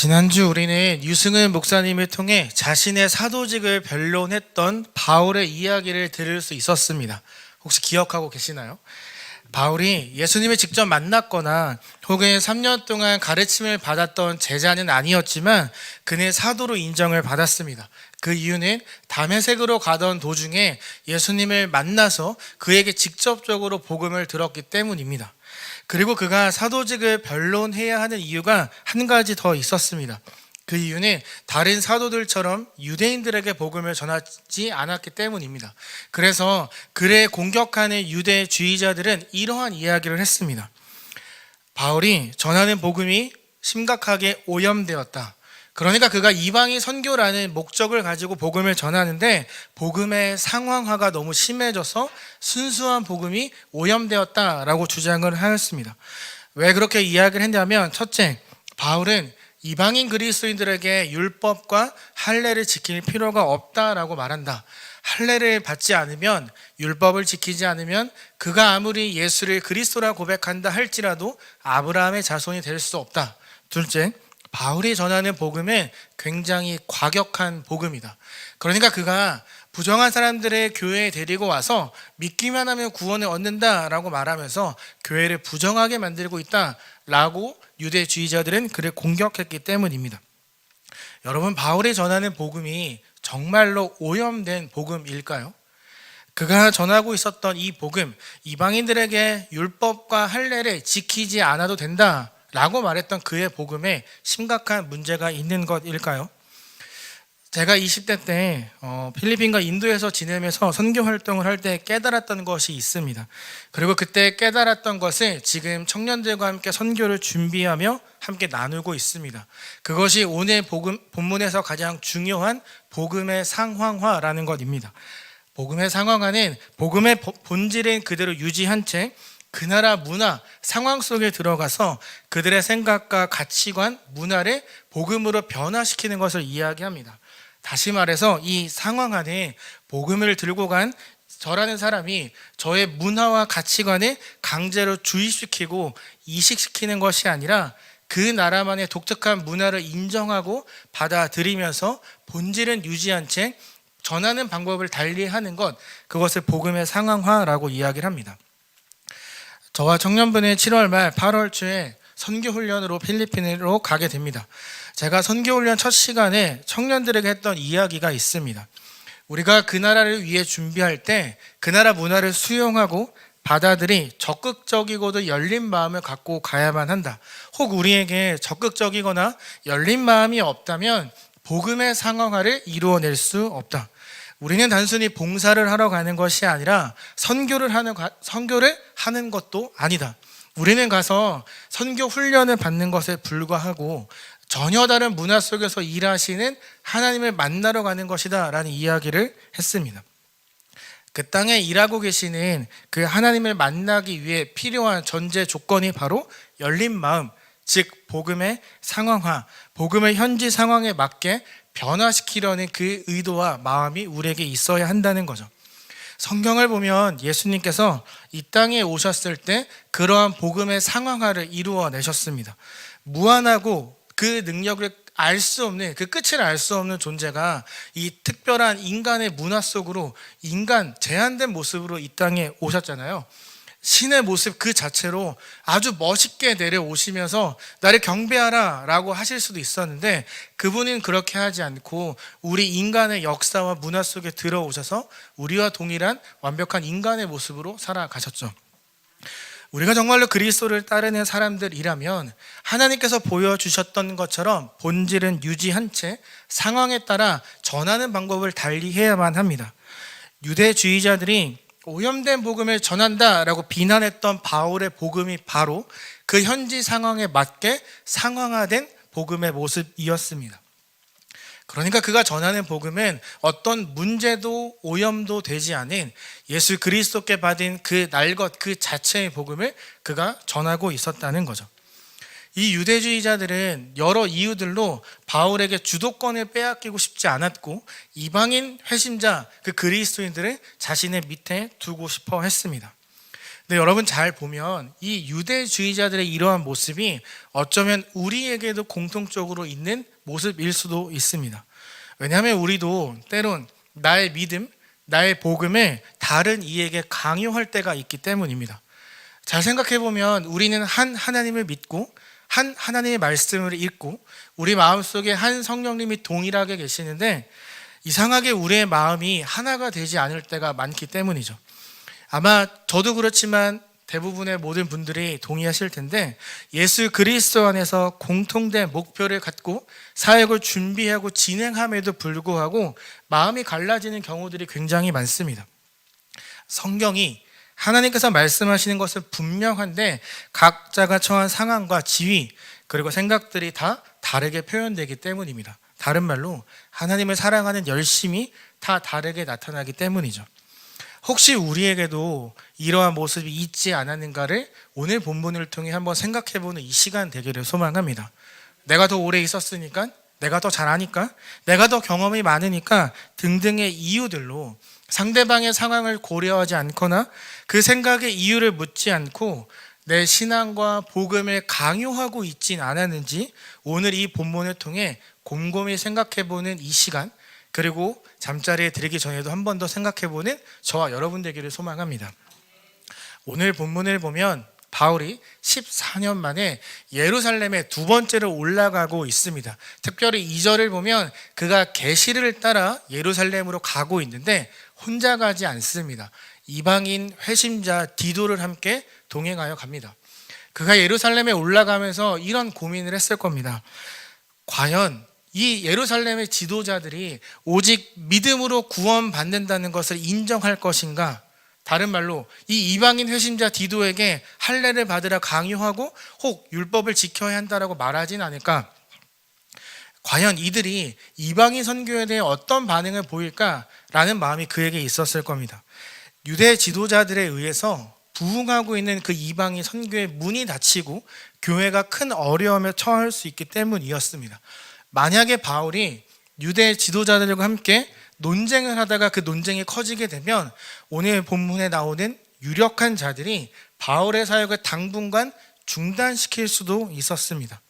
지난주 우리는 유승은 목사님을 통해 자신의 사도직을 변론했던 바울의 이야기를 들을 수 있었습니다. 혹시 기억하고 계시나요? 바울이 예수님을 직접 만났거나 혹은 3년 동안 가르침을 받았던 제자는 아니었지만 그는 사도로 인정을 받았습니다. 그 이유는 담에색으로 가던 도중에 예수님을 만나서 그에게 직접적으로 복음을 들었기 때문입니다. 그리고 그가 사도직을 변론해야 하는 이유가 한 가지 더 있었습니다. 그 이유는 다른 사도들처럼 유대인들에게 복음을 전하지 않았기 때문입니다. 그래서 그를 공격하는 유대주의자들은 이러한 이야기를 했습니다. 바울이 전하는 복음이 심각하게 오염되었다. 그러니까 그가 이방인 선교라는 목적을 가지고 복음을 전하는데 복음의 상황화가 너무 심해져서 순수한 복음이 오염되었다라고 주장을 하였습니다. 왜 그렇게 이야기를 했냐면 첫째, 바울은 이방인 그리스도인들에게 율법과 할례를 지킬 필요가 없다라고 말한다. 할례를 받지 않으면 율법을 지키지 않으면 그가 아무리 예수를 그리스도라 고백한다 할지라도 아브라함의 자손이 될 수 없다. 둘째, 바울이 전하는 복음은 굉장히 과격한 복음이다. 그러니까 그가 부정한 사람들의 교회에 데리고 와서 믿기만 하면 구원을 얻는다라고 말하면서 교회를 부정하게 만들고 있다라고 유대주의자들은 그를 공격했기 때문입니다. 여러분 바울이 전하는 복음이 정말로 오염된 복음일까요? 그가 전하고 있었던 이 복음 이방인들에게 율법과 할례를 지키지 않아도 된다. 라고 말했던 그의 복음에 심각한 문제가 있는 것일까요? 제가 20대 때 어, 필리핀과 인도에서 지내면서 선교 활동을 할 때 깨달았던 것이 있습니다. 그리고 그때 깨달았던 것을 지금 청년들과 함께 선교를 준비하며 함께 나누고 있습니다. 그것이 오늘 복음, 본문에서 가장 중요한 복음의 상황화라는 것입니다. 복음의 상황화는 복음의 본질은 그대로 유지한 채 그 나라 문화, 상황 속에 들어가서 그들의 생각과 가치관, 문화를 복음으로 변화시키는 것을 이야기합니다. 다시 말해서 이 상황 안에 복음을 들고 간 저라는 사람이 저의 문화와 가치관을 강제로 주입시키고 이식시키는 것이 아니라 그 나라만의 독특한 문화를 인정하고 받아들이면서 본질은 유지한 채 전하는 방법을 달리 하는 것 그것을 복음의 상황화라고 이야기를 합니다. 저와 청년분의 7월 말 8월 초에 선교 훈련으로 필리핀으로 가게 됩니다. 제가 선교 훈련 첫 시간에 청년들에게 했던 이야기가 있습니다. 우리가 그 나라를 위해 준비할 때 그 나라 문화를 수용하고 받아들이 적극적이고도 열린 마음을 갖고 가야만 한다. 혹 우리에게 적극적이거나 열린 마음이 없다면 복음의 상황화를 이루어낼 수 없다. 우리는 단순히 봉사를 하러 가는 것이 아니라 선교를 하는 선교를 하는 것도 아니다. 우리는 가서 선교 훈련을 받는 것에 불과하고 전혀 다른 문화 속에서 일하시는 하나님을 만나러 가는 것이다라는 이야기를 했습니다. 그 땅에 일하고 계시는 그 하나님을 만나기 위해 필요한 전제 조건이 바로 열린 마음, 즉 복음의 상황화, 복음의 현지 상황에 맞게 변화시키려는 그 의도와 마음이 우리에게 있어야 한다는 거죠. 성경을 보면 예수님께서 이 땅에 오셨을 때 그러한 복음의 상황화를 이루어 내셨습니다. 무한하고 그 능력을 알 수 없는 그 끝을 알 수 없는 존재가 이 특별한 인간의 문화 속으로 인간 제한된 모습으로 이 땅에 오셨잖아요. 신의 모습 그 자체로 아주 멋있게 내려오시면서 나를 경배하라 라고 하실 수도 있었는데 그분은 그렇게 하지 않고 우리 인간의 역사와 문화 속에 들어오셔서 우리와 동일한 완벽한 인간의 모습으로 살아가셨죠. 우리가 정말로 그리스도를 따르는 사람들이라면 하나님께서 보여주셨던 것처럼 본질은 유지한 채 상황에 따라 전하는 방법을 달리 해야만 합니다. 유대주의자들이 오염된 복음을 전한다라고 비난했던 바울의 복음이 바로 그 현지 상황에 맞게 상황화된 복음의 모습이었습니다. 그러니까 그가 전하는 복음은 어떤 문제도 오염도 되지 않은 예수 그리스도께 받은 그 날것 그 자체의 복음을 그가 전하고 있었다는 거죠. 이 유대주의자들은 여러 이유들로 바울에게 주도권을 빼앗기고 싶지 않았고 이방인 회심자 그 그리스도인들을 자신의 밑에 두고 싶어 했습니다. 근데 여러분 잘 보면 이 유대주의자들의 이러한 모습이 어쩌면 우리에게도 공통적으로 있는 모습일 수도 있습니다. 왜냐하면 우리도 때론 나의 믿음, 나의 복음을 다른 이에게 강요할 때가 있기 때문입니다. 잘 생각해 보면 우리는 한 하나님을 믿고 한 하나님의 말씀을 읽고 우리 마음속에 한 성령님이 동일하게 계시는데 이상하게 우리의 마음이 하나가 되지 않을 때가 많기 때문이죠. 아마 저도 그렇지만 대부분의 모든 분들이 동의하실 텐데 예수 그리스도 안에서 공통된 목표를 갖고 사역을 준비하고 진행함에도 불구하고 마음이 갈라지는 경우들이 굉장히 많습니다. 성경이 하나님께서 말씀하시는 것은 분명한데 각자가 처한 상황과 지위 그리고 생각들이 다 다르게 표현되기 때문입니다. 다른 말로 하나님을 사랑하는 열심이 다 다르게 나타나기 때문이죠. 혹시 우리에게도 이러한 모습이 있지 않았는가를 오늘 본문을 통해 한번 생각해 보는 이 시간 되기를 소망합니다. 내가 더 오래 있었으니까, 내가 더 잘하니까, 내가 더 경험이 많으니까 등등의 이유들로 상대방의 상황을 고려하지 않거나 그 생각의 이유를 묻지 않고 내 신앙과 복음을 강요하고 있진 않았는지 오늘 이 본문을 통해 곰곰이 생각해 보는 이 시간 그리고 잠자리에 들기 전에도 한 번 더 생각해 보는 저와 여러분 되기를 소망합니다. 오늘 본문을 보면 바울이 14년 만에 예루살렘에 두 번째로 올라가고 있습니다. 특별히 2절을 보면 그가 계시를 따라 예루살렘으로 가고 있는데 혼자 가지 않습니다. 이방인 회심자 디도를 함께 동행하여 갑니다. 그가 예루살렘에 올라가면서 이런 고민을 했을 겁니다. 과연 이 예루살렘의 지도자들이 오직 믿음으로 구원받는다는 것을 인정할 것인가? 다른 말로 이 이방인 회심자 디도에게 할례를 받으라 강요하고 혹 율법을 지켜야 한다라고 말하진 않을까? 과연 이들이 이방인 선교에 대해 어떤 반응을 보일까라는 마음이 그에게 있었을 겁니다. 유대 지도자들에 의해서 부흥하고 있는 그 이방인 선교의 문이 닫히고 교회가 큰 어려움에 처할 수 있기 때문이었습니다. 만약에 바울이 유대 지도자들과 함께 논쟁을 하다가 그 논쟁이 커지게 되면 오늘 본문에 나오는 유력한 자들이 바울의 사역을 당분간 중단시킬 수도 있었습니다.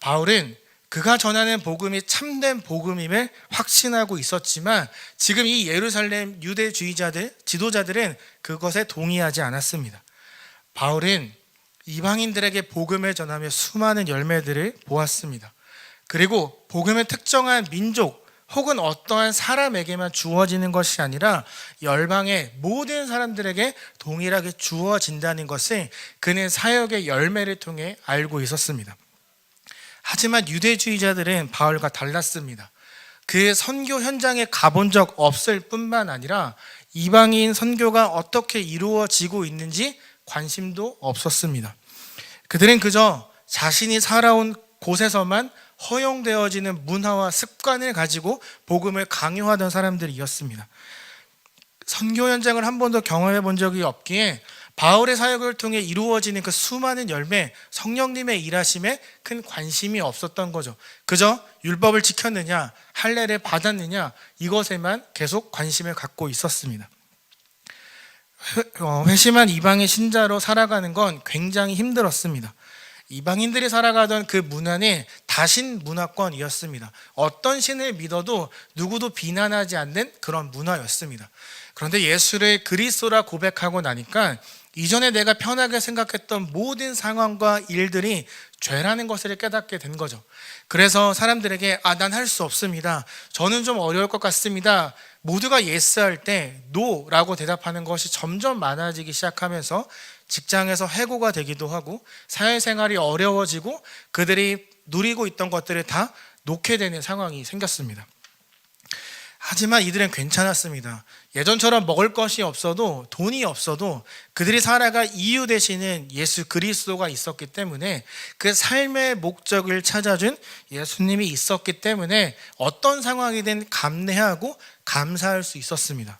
바울은 그가 전하는 복음이 참된 복음임을 확신하고 있었지만 지금 이 예루살렘 유대주의자들, 지도자들은 그것에 동의하지 않았습니다. 바울은 이방인들에게 복음을 전하며 수많은 열매들을 보았습니다. 그리고 복음의 특정한 민족 혹은 어떠한 사람에게만 주어지는 것이 아니라 열방의 모든 사람들에게 동일하게 주어진다는 것을 그는 사역의 열매를 통해 알고 있었습니다. 하지만 유대주의자들은 바울과 달랐습니다. 그 선교 현장에 가본 적 없을 뿐만 아니라 이방인 선교가 어떻게 이루어지고 있는지 관심도 없었습니다. 그들은 그저 자신이 살아온 곳에서만 허용되어지는 문화와 습관을 가지고 복음을 강요하던 사람들이었습니다. 선교 현장을 한 번도 경험해 본 적이 없기에 바울의 사역을 통해 이루어지는 그 수많은 열매, 성령님의 일하심에 큰 관심이 없었던 거죠. 그저 율법을 지켰느냐, 할례를 받았느냐 이것에만 계속 관심을 갖고 있었습니다. 어, 회심한 이방의 신자로 살아가는 건 굉장히 힘들었습니다. 이방인들이 살아가던 그 문화는 다신 문화권이었습니다. 어떤 신을 믿어도 누구도 비난하지 않는 그런 문화였습니다. 그런데 예수를 그리스도라 고백하고 나니까 이전에 내가 편하게 생각했던 모든 상황과 일들이 죄라는 것을 깨닫게 된 거죠. 그래서 사람들에게 아, 난 할 수 없습니다. 저는 좀 어려울 것 같습니다. 모두가 예스 할 때 노라고 대답하는 것이 점점 많아지기 시작하면서 직장에서 해고가 되기도 하고 사회생활이 어려워지고 그들이 누리고 있던 것들을 다 놓게 되는 상황이 생겼습니다. 하지만 이들은 괜찮았습니다. 예전처럼 먹을 것이 없어도 돈이 없어도 그들이 살아갈 이유 대신은 예수 그리스도가 있었기 때문에 그 삶의 목적을 찾아준 예수님이 있었기 때문에 어떤 상황이든 감내하고 감사할 수 있었습니다.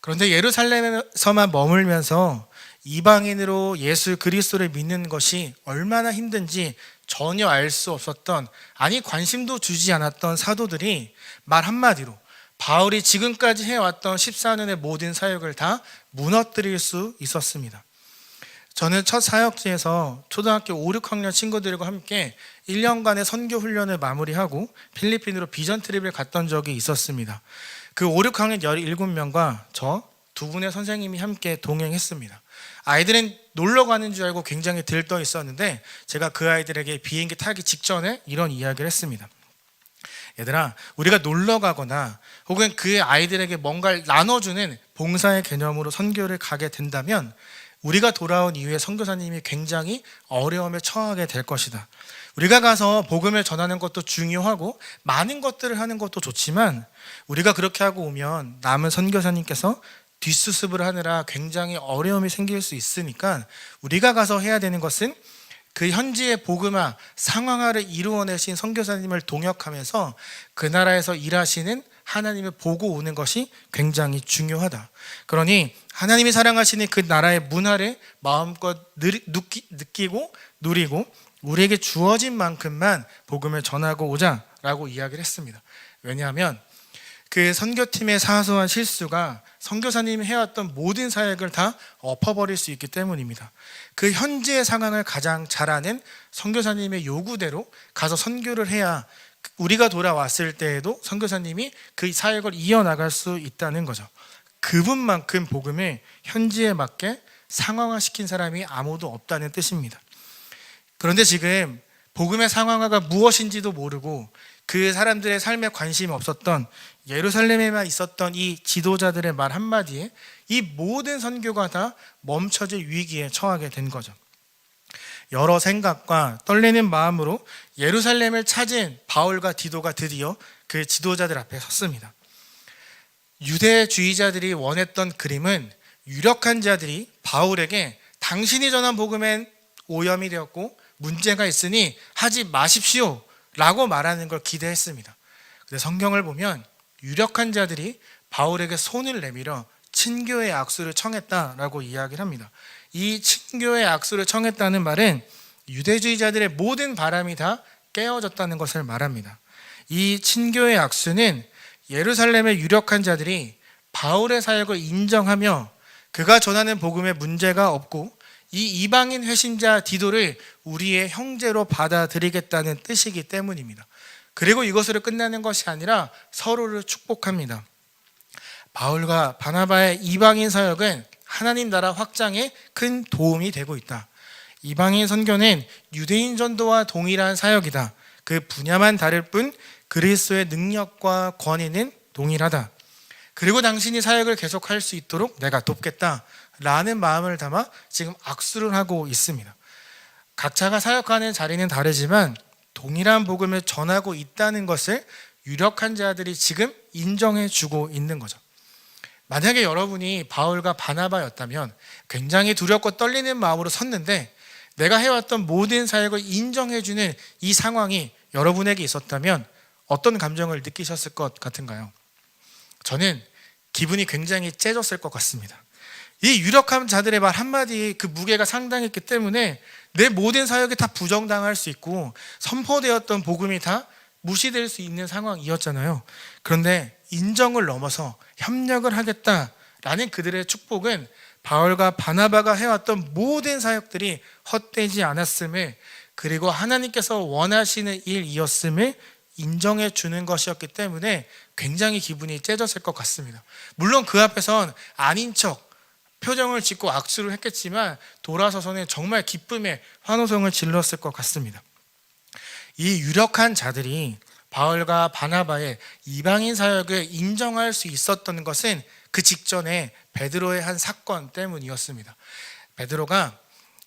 그런데 예루살렘에서만 머물면서 이방인으로 예수 그리스도를 믿는 것이 얼마나 힘든지 전혀 알 수 없었던 아니 관심도 주지 않았던 사도들이 말 한마디로 바울이 지금까지 해왔던 14년의 모든 사역을 다 무너뜨릴 수 있었습니다. 저는 첫 사역지에서 초등학교 5, 6학년 친구들과 함께 1년간의 선교 훈련을 마무리하고 필리핀으로 비전 트립을 갔던 적이 있었습니다. 그 5, 6학년 17명과 저 두 분의 선생님이 함께 동행했습니다. 아이들은 놀러 가는 줄 알고 굉장히 들떠 있었는데 제가 그 아이들에게 비행기 타기 직전에 이런 이야기를 했습니다. 얘들아, 우리가 놀러 가거나 혹은 그 아이들에게 뭔가를 나눠주는 봉사의 개념으로 선교를 가게 된다면 우리가 돌아온 이후에 선교사님이 굉장히 어려움에 처하게 될 것이다. 우리가 가서 복음을 전하는 것도 중요하고 많은 것들을 하는 것도 좋지만 우리가 그렇게 하고 오면 남은 선교사님께서 뒷수습을 하느라 굉장히 어려움이 생길 수 있으니까 우리가 가서 해야 되는 것은 그 현지의 복음화 상황화를 이루어내신 선교사님을 동역하면서 그 나라에서 일하시는 하나님을 보고 오는 것이 굉장히 중요하다. 그러니 하나님이 사랑하시는 그 나라의 문화를 마음껏 느끼고 누리고 우리에게 주어진 만큼만 복음을 전하고 오자라고 이야기를 했습니다. 왜냐하면 그 선교팀의 사소한 실수가 선교사님이 해왔던 모든 사역을 다 엎어버릴 수 있기 때문입니다. 그 현지의 상황을 가장 잘 아는 선교사님의 요구대로 가서 선교를 해야 우리가 돌아왔을 때에도 선교사님이 그 사역을 이어나갈 수 있다는 거죠. 그분만큼 복음을 현지에 맞게 상황화시킨 사람이 아무도 없다는 뜻입니다. 그런데 지금 복음의 상황화가 무엇인지도 모르고 그 사람들의 삶에 관심이 없었던 예루살렘에만 있었던 이 지도자들의 말 한마디에 이 모든 선교가 다 멈춰질 위기에 처하게 된 거죠. 여러 생각과 떨리는 마음으로 예루살렘을 찾은 바울과 디도가 드디어 그 지도자들 앞에 섰습니다. 유대주의자들이 원했던 그림은 유력한 자들이 바울에게 당신이 전한 복음엔 오염이 되었고 문제가 있으니 하지 마십시오 라고 말하는 걸 기대했습니다. 근데 성경을 보면 유력한 자들이 바울에게 손을 내밀어 친교의 악수를 청했다라고 이야기를 합니다. 이 친교의 악수를 청했다는 말은 유대주의자들의 모든 바람이 다 깨어졌다는 것을 말합니다. 이 친교의 악수는 예루살렘의 유력한 자들이 바울의 사역을 인정하며 그가 전하는 복음에 문제가 없고 이 이방인 회신자 디도를 우리의 형제로 받아들이겠다는 뜻이기 때문입니다. 그리고 이것으로 끝나는 것이 아니라 서로를 축복합니다. 바울과 바나바의 이방인 사역은 하나님 나라 확장에 큰 도움이 되고 있다. 이방인 선교는 유대인 전도와 동일한 사역이다. 그 분야만 다를 뿐 그리스도의 능력과 권위는 동일하다. 그리고 당신이 사역을 계속할 수 있도록 내가 돕겠다. 라는 마음을 담아 지금 악수를 하고 있습니다. 각자가 사역하는 자리는 다르지만 동일한 복음을 전하고 있다는 것을 유력한 자들이 지금 인정해 주고 있는 거죠. 만약에 여러분이 바울과 바나바였다면 굉장히 두렵고 떨리는 마음으로 섰는데 내가 해왔던 모든 사역을 인정해 주는 이 상황이 여러분에게 있었다면 어떤 감정을 느끼셨을 것 같은가요? 저는 기분이 굉장히 째졌을 것 같습니다. 이 유력한 자들의 말 한마디 그 무게가 상당했기 때문에 내 모든 사역이 다 부정당할 수 있고 선포되었던 복음이 다 무시될 수 있는 상황이었잖아요. 그런데 인정을 넘어서 협력을 하겠다라는 그들의 축복은 바울과 바나바가 해왔던 모든 사역들이 헛되지 않았음을 그리고 하나님께서 원하시는 일이었음을 인정해 주는 것이었기 때문에 굉장히 기분이 째졌을 것 같습니다. 물론 그 앞에선 아닌 척 표정을 짓고 악수를 했겠지만 돌아서서는 정말 기쁨의 환호성을 질렀을 것 같습니다. 이 유력한 자들이 바울과 바나바의 이방인 사역을 인정할 수 있었던 것은 그 직전에 베드로의 한 사건 때문이었습니다. 베드로가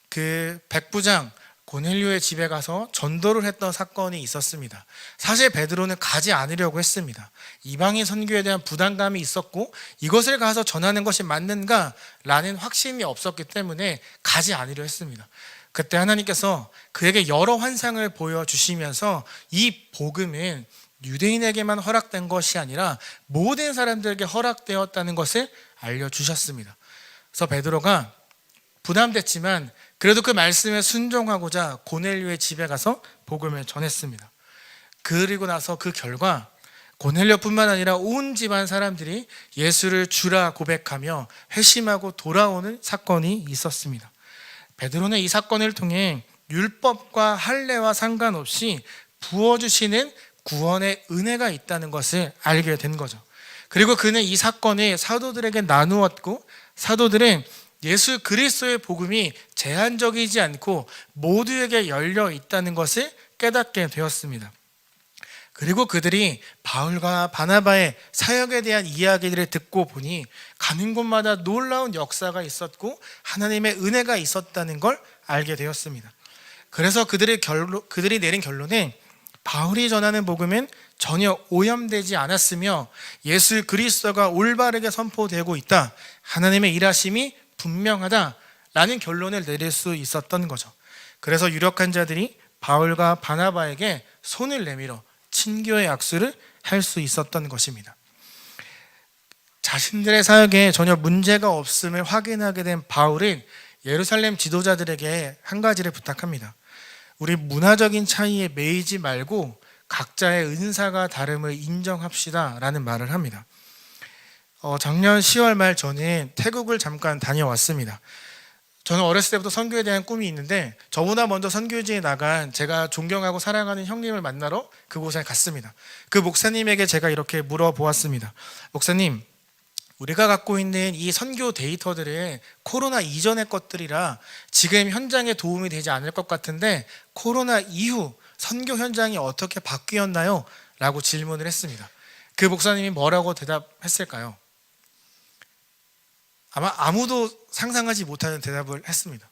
그 백부장 고넬료의 집에 가서 전도를 했던 사건이 있었습니다. 사실 베드로는 가지 않으려고 했습니다. 이방인 선교에 대한 부담감이 있었고 이것을 가서 전하는 것이 맞는가라는 확신이 없었기 때문에 가지 않으려 했습니다. 그때 하나님께서 그에게 여러 환상을 보여주시면서 이 복음은 유대인에게만 허락된 것이 아니라 모든 사람들에게 허락되었다는 것을 알려주셨습니다. 그래서 베드로가 부담됐지만 그래도 그 말씀에 순종하고자 고넬료의 집에 가서 복음을 전했습니다. 그리고 나서 그 결과 고넬료뿐만 아니라 온 집안 사람들이 예수를 주라 고백하며 회심하고 돌아오는 사건이 있었습니다. 베드로는 이 사건을 통해 율법과 할례와 상관없이 부어 주시는 구원의 은혜가 있다는 것을 알게 된 거죠. 그리고 그는 이 사건을 사도들에게 나누었고 사도들은 예수 그리스도의 복음이 제한적이지 않고 모두에게 열려 있다는 것을 깨닫게 되었습니다. 그리고 그들이 바울과 바나바의 사역에 대한 이야기들을 듣고 보니 가는 곳마다 놀라운 역사가 있었고 하나님의 은혜가 있었다는 걸 알게 되었습니다. 그래서 그들의 결론, 그들이 내린 결론은 바울이 전하는 복음은 전혀 오염되지 않았으며 예수 그리스도가 올바르게 선포되고 있다. 하나님의 일하심이 분명하다라는 결론을 내릴 수 있었던 거죠. 그래서 유력한 자들이 바울과 바나바에게 손을 내밀어 친교의 악수를 할 수 있었던 것입니다. 자신들의 사역에 전혀 문제가 없음을 확인하게 된 바울은 예루살렘 지도자들에게 한 가지를 부탁합니다. 우리 문화적인 차이에 매이지 말고 각자의 은사가 다름을 인정합시다 라는 말을 합니다. 어, 작년 10월 말 저는 태국을 잠깐 다녀왔습니다. 저는 어렸을 때부터 선교에 대한 꿈이 있는데 저보다 먼저 선교지에 나간 제가 존경하고 사랑하는 형님을 만나러 그곳에 갔습니다. 그 목사님에게 제가 이렇게 물어보았습니다. 목사님, 우리가 갖고 있는 이 선교 데이터들은 코로나 이전의 것들이라 지금 현장에 도움이 되지 않을 것 같은데 코로나 이후 선교 현장이 어떻게 바뀌었나요? 라고 질문을 했습니다. 그 목사님이 뭐라고 대답했을까요? 아마 아무도 상상하지 못하는 대답을 했습니다.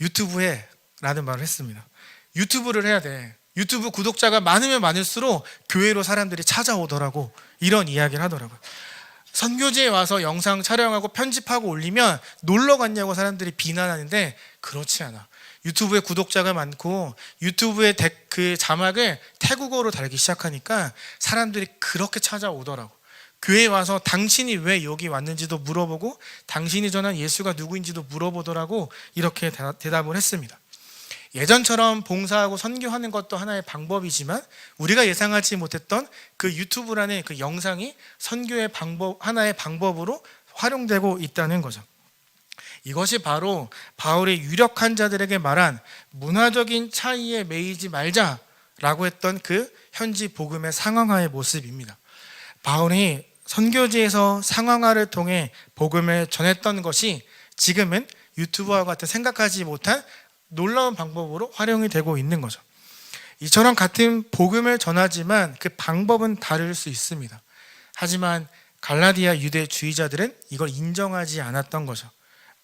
유튜브에 라는 말을 했습니다. 유튜브를 해야 돼. 유튜브 구독자가 많으면 많을수록 교회로 사람들이 찾아오더라고. 이런 이야기를 하더라고요. 선교지에 와서 영상 촬영하고 편집하고 올리면 놀러 갔냐고 사람들이 비난하는데 그렇지 않아. 유튜브에 구독자가 많고 유튜브에 데- 그 자막을 태국어로 달기 시작하니까 사람들이 그렇게 찾아오더라고. 교회에 와서 당신이 왜 여기 왔는지도 물어보고 당신이 전한 예수가 누구인지도 물어보더라고 이렇게 대- 대답을 했습니다. 예전처럼 봉사하고 선교하는 것도 하나의 방법이지만 우리가 예상하지 못했던 그 유튜브라는 그 영상이 선교의 방법 하나의 방법으로 활용되고 있다는 거죠. 이것이 바로 바울의 유력한 자들에게 말한 문화적인 차이에 매이지 말자라고 했던 그 현지 복음의 상황화의 모습입니다. 바울이 선교지에서 상황화를 통해 복음을 전했던 것이 지금은 유튜브와 같은 생각하지 못한 놀라운 방법으로 활용이 되고 있는 거죠. 이처럼 같은 복음을 전하지만 그 방법은 다를 수 있습니다. 하지만 갈라디아 유대주의자들은 이걸 인정하지 않았던 거죠.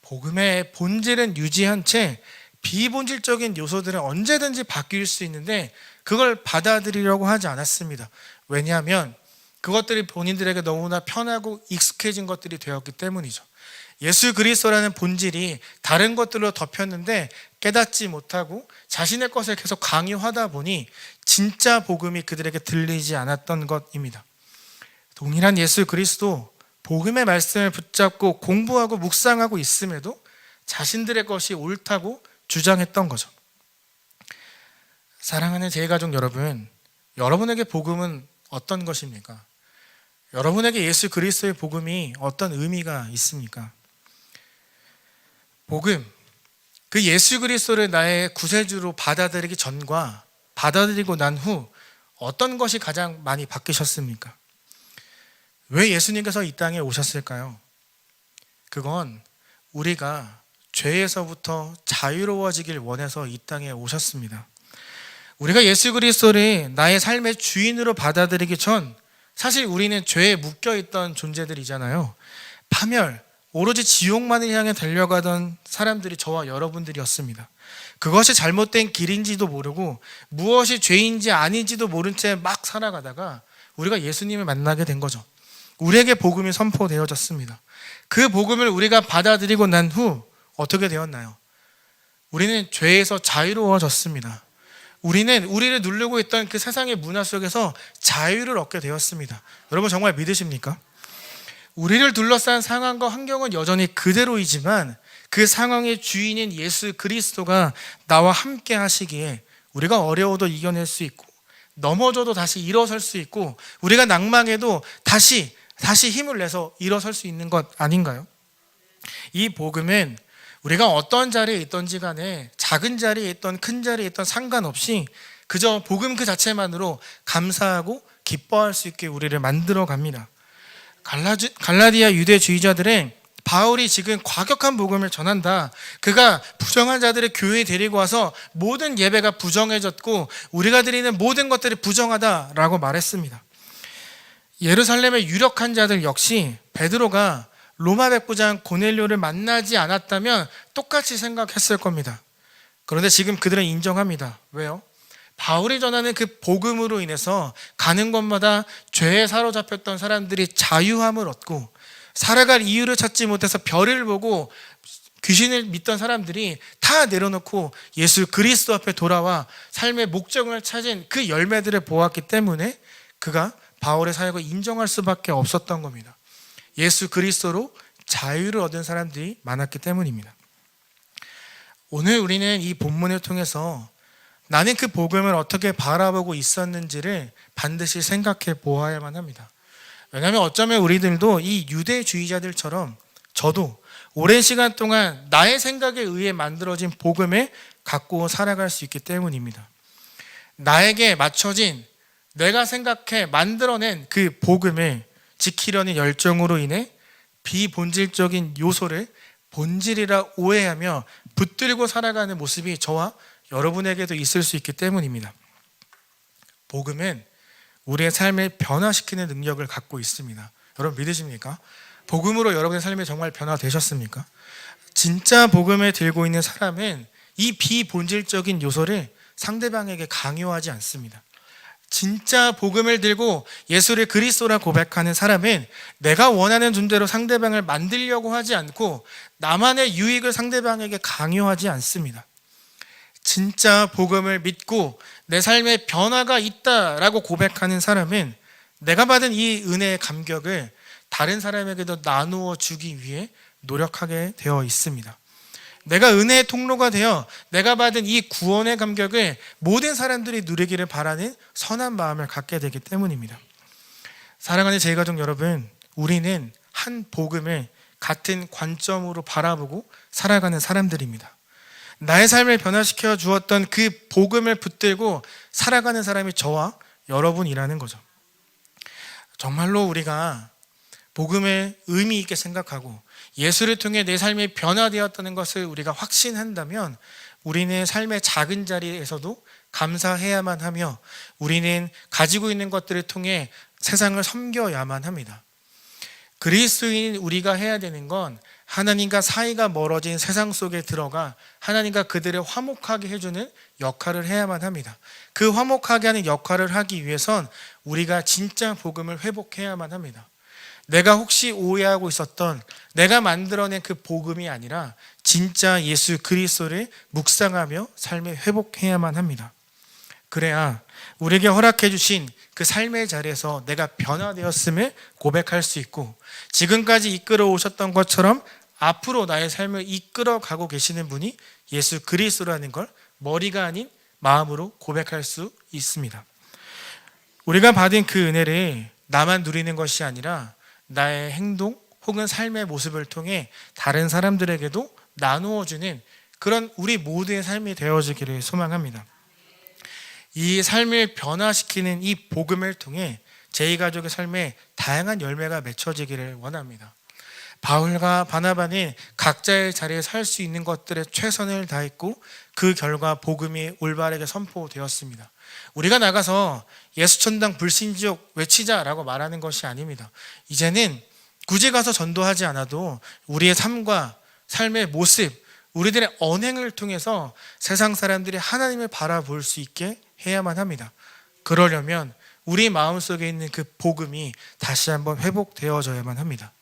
복음의 본질은 유지한 채 비본질적인 요소들은 언제든지 바뀔 수 있는데 그걸 받아들이려고 하지 않았습니다. 왜냐하면 그것들이 본인들에게 너무나 편하고 익숙해진 것들이 되었기 때문이죠. 예수 그리스도라는 본질이 다른 것들로 덮였는데 깨닫지 못하고 자신의 것을 계속 강요하다 보니 진짜 복음이 그들에게 들리지 않았던 것입니다. 동일한 예수 그리스도 복음의 말씀을 붙잡고 공부하고 묵상하고 있음에도 자신들의 것이 옳다고 주장했던 거죠. 사랑하는 제 가족 여러분, 여러분에게 복음은 어떤 것입니까? 여러분에게 예수 그리스도의 복음이 어떤 의미가 있습니까? 복음, 그 예수 그리스도를 나의 구세주로 받아들이기 전과 받아들이고 난 후 어떤 것이 가장 많이 바뀌셨습니까? 왜 예수님께서 이 땅에 오셨을까요? 그건 우리가 죄에서부터 자유로워지길 원해서 이 땅에 오셨습니다. 우리가 예수 그리스도를 나의 삶의 주인으로 받아들이기 전 사실 우리는 죄에 묶여 있던 존재들이잖아요. 파멸, 오로지 지옥만을 향해 달려가던 사람들이 저와 여러분들이었습니다. 그것이 잘못된 길인지도 모르고 무엇이 죄인지 아닌지도 모른 채 막 살아가다가 우리가 예수님을 만나게 된 거죠. 우리에게 복음이 선포되어졌습니다. 그 복음을 우리가 받아들이고 난 후 어떻게 되었나요? 우리는 죄에서 자유로워졌습니다. 우리는 우리를 누르고 있던 그 세상의 문화 속에서 자유를 얻게 되었습니다. 여러분 정말 믿으십니까? 우리를 둘러싼 상황과 환경은 여전히 그대로이지만 그 상황의 주인인 예수 그리스도가 나와 함께 하시기에 우리가 어려워도 이겨낼 수 있고 넘어져도 다시 일어설 수 있고 우리가 낭망해도 다시 다시 힘을 내서 일어설 수 있는 것 아닌가요? 이 복음은 우리가 어떤 자리에 있던지 간에 작은 자리에 있던 큰 자리에 있던 상관없이 그저 복음 그 자체만으로 감사하고 기뻐할 수 있게 우리를 만들어 갑니다. 갈라지, 갈라디아 유대주의자들은 바울이 지금 과격한 복음을 전한다. 그가 부정한 자들의 교회에 데리고 와서 모든 예배가 부정해졌고 우리가 드리는 모든 것들이 부정하다라고 말했습니다. 예루살렘의 유력한 자들 역시 베드로가 로마 백부장 고넬료를 만나지 않았다면 똑같이 생각했을 겁니다. 그런데 지금 그들은 인정합니다. 왜요? 바울이 전하는 그 복음으로 인해서 가는 곳마다 죄에 사로잡혔던 사람들이 자유함을 얻고 살아갈 이유를 찾지 못해서 별을 보고 귀신을 믿던 사람들이 다 내려놓고 예수 그리스도 앞에 돌아와 삶의 목적을 찾은 그 열매들을 보았기 때문에 그가 바울의 사역을 인정할 수밖에 없었던 겁니다. 예수 그리스도로 자유를 얻은 사람들이 많았기 때문입니다. 오늘 우리는 이 본문을 통해서 나는 그 복음을 어떻게 바라보고 있었는지를 반드시 생각해 보아야만 합니다. 왜냐하면 어쩌면 우리들도 이 유대주의자들처럼 저도 오랜 시간 동안 나의 생각에 의해 만들어진 복음을 갖고 살아갈 수 있기 때문입니다. 나에게 맞춰진 내가 생각해 만들어낸 그 복음을 지키려는 열정으로 인해 비본질적인 요소를 본질이라 오해하며 붙들고 살아가는 모습이 저와 여러분에게도 있을 수 있기 때문입니다. 복음은 우리의 삶을 변화시키는 능력을 갖고 있습니다. 여러분 믿으십니까? 복음으로 여러분의 삶이 정말 변화되셨습니까? 진짜 복음을 들고 있는 사람은 이 비본질적인 요소를 상대방에게 강요하지 않습니다. 진짜 복음을 들고 예수를 그리스도라 고백하는 사람은 내가 원하는 존재로 상대방을 만들려고 하지 않고 나만의 유익을 상대방에게 강요하지 않습니다. 진짜 복음을 믿고 내 삶에 변화가 있다라고 고백하는 사람은 내가 받은 이 은혜의 감격을 다른 사람에게도 나누어 주기 위해 노력하게 되어 있습니다. 내가 은혜의 통로가 되어 내가 받은 이 구원의 감격을 모든 사람들이 누리기를 바라는 선한 마음을 갖게 되기 때문입니다. 사랑하는 제 가족 여러분, 우리는 한 복음을 같은 관점으로 바라보고 살아가는 사람들입니다. 나의 삶을 변화시켜 주었던 그 복음을 붙들고 살아가는 사람이 저와 여러분이라는 거죠. 정말로 우리가 복음을 의미 있게 생각하고 예수를 통해 내 삶이 변화되었다는 것을 우리가 확신한다면 우리는 삶의 작은 자리에서도 감사해야만 하며 우리는 가지고 있는 것들을 통해 세상을 섬겨야만 합니다. 그리스도인 우리가 해야 되는 건 하나님과 사이가 멀어진 세상 속에 들어가 하나님과 그들을 화목하게 해주는 역할을 해야만 합니다. 그 화목하게 하는 역할을 하기 위해선 우리가 진짜 복음을 회복해야만 합니다. 내가 혹시 오해하고 있었던 내가 만들어낸 그 복음이 아니라 진짜 예수 그리스도를 묵상하며 삶에 회복해야만 합니다. 그래야 우리에게 허락해 주신 그 삶의 자리에서 내가 변화되었음을 고백할 수 있고 지금까지 이끌어 오셨던 것처럼 앞으로 나의 삶을 이끌어 가고 계시는 분이 예수 그리스도라는 걸 머리가 아닌 마음으로 고백할 수 있습니다. 우리가 받은 그 은혜를 나만 누리는 것이 아니라 나의 행동 혹은 삶의 모습을 통해 다른 사람들에게도 나누어 주는 그런 우리 모두의 삶이 되어지기를 소망합니다. 이 삶을 변화시키는 이 복음을 통해 제 가족의 삶에 다양한 열매가 맺혀지기를 원합니다. 바울과 바나바는 각자의 자리에 살수 있는 것들에 최선을 다했고 그 결과 복음이 올바르게 선포되었습니다. 우리가 나가서 예수천당 불신지옥 외치자라고 말하는 것이 아닙니다. 이제는 굳이 가서 전도하지 않아도 우리의 삶과 삶의 모습, 우리들의 언행을 통해서 세상 사람들이 하나님을 바라볼 수 있게 해야만 합니다. 그러려면 우리 마음속에 있는 그 복음이 다시 한번 회복되어져야만 합니다.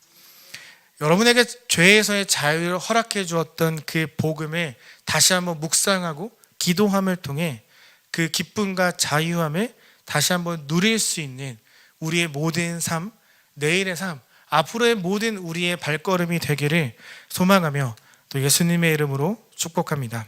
여러분에게 죄에서의 자유를 허락해 주었던 그 복음을 다시 한번 묵상하고 기도함을 통해 그 기쁨과 자유함을 다시 한번 누릴 수 있는 우리의 모든 삶, 내일의 삶, 앞으로의 모든 우리의 발걸음이 되기를 소망하며 또 예수님의 이름으로 축복합니다.